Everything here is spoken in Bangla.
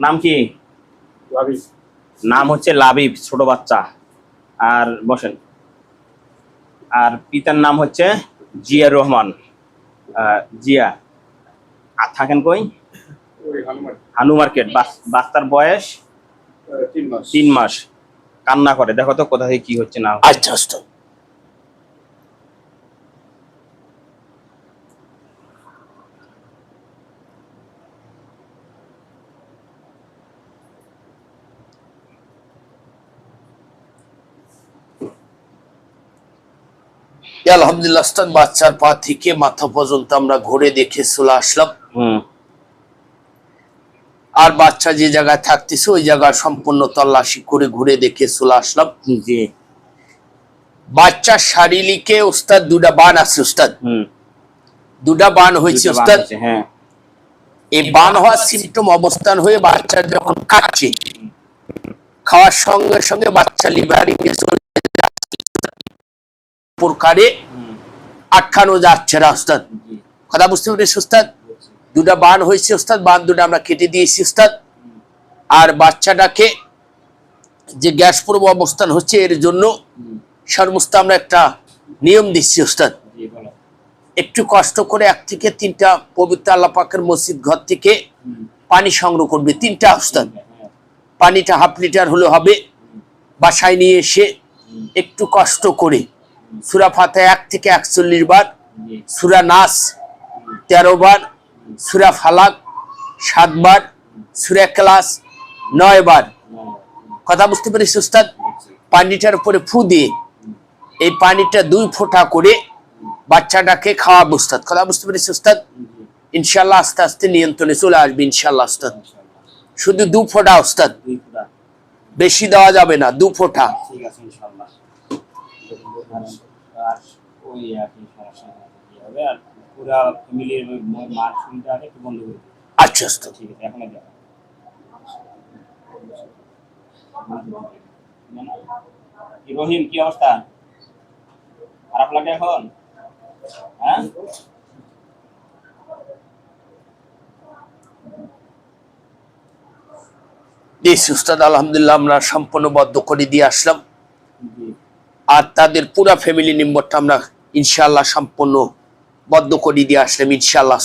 নাম কি? নাম হচ্ছে লাবিব ছোট বাচ্চা। আর বসেন। আর পিতার নাম হচ্ছে জিয়া রহমান। জিয়া। আর থাকেন কই? হানু মার্কেট। বাচ্চার বয়স তিন মাস। কান্না করে। দেখো তো কোথা থেকে কি হচ্ছে না আচ্ছা। আলহামদুলিল্লাহ উস্তাদ, বাচ্চার পা থেকে মাথা পর্যন্ত আমরা ঘুরে দেখে চলে আসলাম। আর বাচ্চা যে জায়গায় থাকতেছে ওই সম্পূর্ণ তল্লাশি করে ঘুরে দেখে চলে আসলাম। জি বাচ্চার শারীরিকে উস্তাদ দুটা বান আছে উস্তাদ দুটা বান হয়েছে উস্তাদ হ্যাঁ। এই বান হওয়ার সিমটম অবস্থান হয়ে বাচ্চা যখন কাটছে খাওয়ার সঙ্গে সঙ্গে বাচ্চা লিভারিং প্রকারে আটকানো যাচ্ছে না উস্তাদ কথা বুঝতে পেরেছি উস্তাদ? দুটা বান হয়েছে উস্তাদ বান দুটা আমরা কেটে দিয়েছি উস্তাদ। আর বাচ্চাটাকে যে গ্যাস পূর্ব অবস্থান হচ্ছে এর জন্য সমস্ত আমরা একটা নিয়ম দিচ্ছি উস্তাদ। একটু কষ্ট করে এক থেকে তিনটা পবিত্র আল্লাহ পাকের মসজিদ ঘর থেকে পানি সংগ্রহ করবে তিনটা উস্তাদ। হ্যাঁ, পানিটা হাফ লিটার হলে হবে বাসায় নিয়ে এসে একটু কষ্ট করে সুরা ফাতে এক থেকে একচল্লিশ বার, সুরা নাস তেরো বার, সুরা ফালাক সাতবার সুরা ক্লাস নয় বার। কথা বুঝতে পেরেছি উস্তাদ? পানিটার উপরে ফু দিয়ে এই পানিটা দুই ফোঁটা করে বাচ্চাটাকে খাওয়া উস্তাদ। কথা বুঝতে পেরেছি উস্তাদ? ইনশাল্লাহ আস্তে আস্তে নিয়ন্ত্রণে চলে আসবে ইনশাল্লাহ উস্তাদ। শুধু দু ফোঁটা, উস্তাদ। বেশি দেওয়া যাবে না, দু ফোঁটা। আর ওই আর কি সমস্যা হবে। আর পুরা ফ্যামিলির মার শুনটা আগে একটু বন্ধ করে আচ্ছা ঠিক আছে এখন রহিম কি অবস্থা? খারাপ লাগে এখন? হ্যাঁ? উস্তাদ আলহামদুলিল্লাহ আমরা সম্পূর্ণ বদ্ধ করে দিয়ে আসলাম। আর তাদের পুরা ফ্যামিলি মেম্বারটা আমরা ইনশাল্লাহ সম্পূর্ণ বদ্ধ করে দিয়ে আসলাম ইনশাল্লাহ